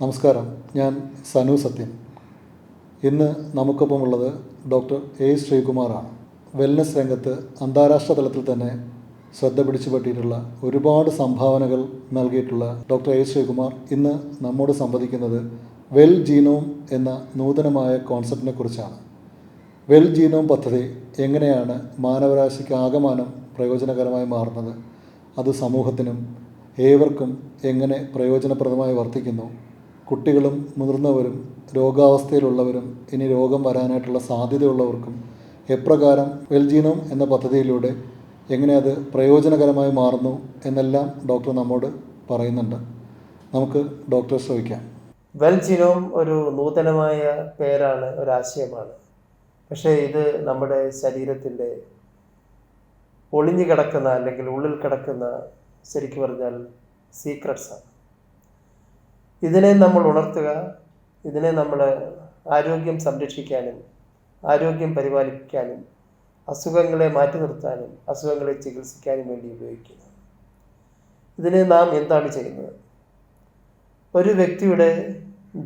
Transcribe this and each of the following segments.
നമസ്കാരം. ഞാൻ സനു സത്യൻ ഇന്ന് നമുക്കൊപ്പമുള്ളത് ഡോക്ടർ എ ശ്രീകുമാറാണ്. വെൽനസ് രംഗത്ത് അന്താരാഷ്ട്ര തലത്തിൽ തന്നെ ശ്രദ്ധ പിടിച്ചുപറ്റിയിട്ടുള്ള ഒരുപാട് സംഭാവനകൾ നൽകിയിട്ടുള്ള ഡോക്ടർ എ ശ്രീകുമാർ ഇന്ന് നമ്മോട് സംവദിക്കുന്നത് വെൽ ജീനോം എന്ന നൂതനമായ കോൺസെപ്റ്റിനെ കുറിച്ചാണ്. വെൽ ജീനോം പദ്ധതി എങ്ങനെയാണ് മാനവരാശിക്ക് ആകമാനം പ്രയോജനകരമായി മാറുന്നത്? അത് സമൂഹത്തിനും ഏവർക്കും എങ്ങനെ പ്രയോജനപ്രദമായി വർത്തിക്കുന്നു? കുട്ടികളും മുതിർന്നവരും രോഗാവസ്ഥയിലുള്ളവരും ഇനി രോഗം വരാനായിട്ടുള്ള സാധ്യതയുള്ളവർക്കും എപ്രകാരം വെൽജീനോം എന്ന പദ്ധതിയിലൂടെ എങ്ങനെ അത് പ്രയോജനകരമായി മാറുന്നു എന്നെല്ലാം ഡോക്ടർ നമ്മോട് പറയുന്നുണ്ട്. നമുക്ക് ഡോക്ടറെ ശ്രമിക്കാം വെൽജീനോം ഒരു നൂതനമായ പേരാണ് ഒരാശയമാണ് പക്ഷേ ഇത് നമ്മുടെ ശരീരത്തിന്റെ ഒളിഞ്ഞു കിടക്കുന്ന അല്ലെങ്കിൽ ഉള്ളിൽ കിടക്കുന്ന ശരിക്കും പറഞ്ഞാൽ സീക്രട്സാണ് ഇതിനെ നമ്മൾ ഉണർത്തുക ഇതിനെ നമ്മൾ ആരോഗ്യം സംരക്ഷിക്കാനും ആരോഗ്യം പരിപാലിക്കാനും അസുഖങ്ങളെ മാറ്റി നിർത്താനും അസുഖങ്ങളെ ചികിത്സിക്കാനും വേണ്ടി ഉപയോഗിക്കുന്നു. ഇതിനെ നാം എന്താണ് ചെയ്യുന്നത്? ഒരു വ്യക്തിയുടെ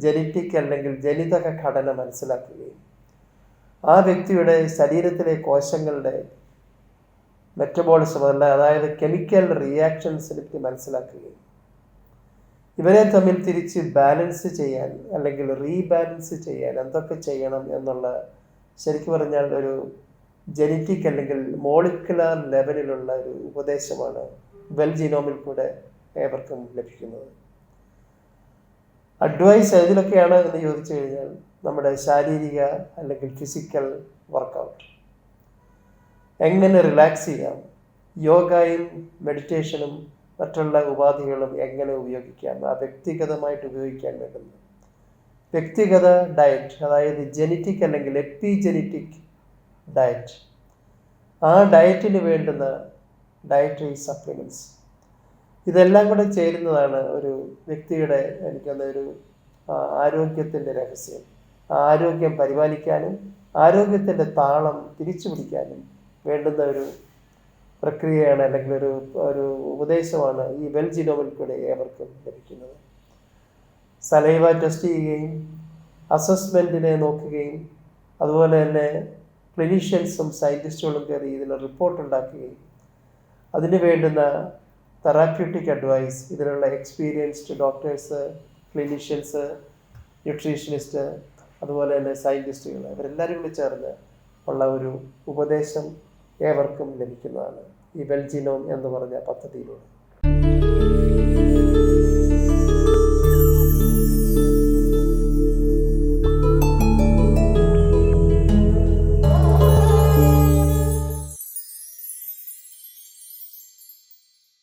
ജനറ്റിക് അല്ലെങ്കിൽ ജനിതക ഘടന മനസ്സിലാക്കുകയും ആ വ്യക്തിയുടെ ശരീരത്തിലെ കോശങ്ങളുടെ മെറ്റബോളിസം അല്ല അതായത് കെമിക്കൽ റിയാക്ഷൻസിനെ പറ്റി മനസ്സിലാക്കുകയും ഇവരെ തമ്മിൽ തിരിച്ച് ബാലൻസ് ചെയ്യാൻ അല്ലെങ്കിൽ റീബാലൻസ് ചെയ്യാൻ എന്തൊക്കെ ചെയ്യണം എന്നുള്ള ശരിക്കും പറഞ്ഞാൽ ഒരു ജനറ്റിക് അല്ലെങ്കിൽ മോളിക്കുലാർ ലെവലിലുള്ള ഒരു ഉപദേശമാണ് വെൽ ജിനോമിൽ കൂടെ ഏവർക്കും ലഭിക്കുന്നത്. അഡ്വൈസ് ഏതിലൊക്കെയാണ് എന്ന് ചോദിച്ചു കഴിഞ്ഞാൽ നമ്മുടെ ശാരീരിക അല്ലെങ്കിൽ ഫിസിക്കൽ വർക്കൗട്ട് എങ്ങനെ റിലാക്സ് ചെയ്യാം? യോഗയും മെഡിറ്റേഷനും മറ്റുള്ള ഉപാധികളും എങ്ങനെ ഉപയോഗിക്കാം ആ വ്യക്തിഗതമായിട്ട് ഉപയോഗിക്കാൻ വേണ്ടുന്നത്. വ്യക്തിഗത ഡയറ്റ് അതായത് ജനറ്റിക് അല്ലെങ്കിൽ എപ്പിജെനറ്റിക് ഡയറ്റ് ആ ഡയറ്റിന് വേണ്ടുന്ന ഡയറ്ററി സപ്ലിമെന്റ്സ് ഇതെല്ലാം കൂടെ ചേരുന്നതാണ് ഒരു വ്യക്തിയുടെ എനിക്കൊന്ന് ഒരു ആരോഗ്യത്തിന്റെ രഹസ്യം. ആരോഗ്യം പരിപാലിക്കാനും ആരോഗ്യത്തിന്റെ താളം തിരിച്ചു പിടിക്കാനും വേണ്ടുന്ന ഒരു പ്രക്രിയയാണ് അല്ലെങ്കിൽ ഒരു ഒരു ഉപദേശമാണ് ഈ വെൽ ജിനോമിൽ കൂടെ ഏവർക്കും ലഭിക്കുന്നത്. സലൈവ ടെസ്റ്റ് ചെയ്യുകയും അസസ്മെന്റിനെ നോക്കുകയും അതുപോലെ തന്നെ ക്ലിനീഷ്യൻസും സയന്റിസ്റ്റുകളും കയറി ഇതിന് റിപ്പോർട്ട് ഉണ്ടാക്കുകയും അതിന് വേണ്ടുന്ന തെറാപ്യൂട്ടിക് അഡ്വൈസ് ഇതിനുള്ള എക്സ്പീരിയൻസ്ഡ് ഡോക്ടേഴ്സ് ക്ലിനീഷ്യൻസ് ന്യൂട്രീഷനിസ്റ്റ് അതുപോലെ തന്നെ സയന്റിസ്റ്റുകൾ ഇവരെല്ലാവരും കൂടി ചേർന്ന് ഉള്ള ഒരു ഉപദേശം ഏവർക്കും ലഭിക്കുന്നതാണ്. ഈ ബെൽജിനോം എന്ന് പറഞ്ഞ പദ്ധതിയിലൂടെ.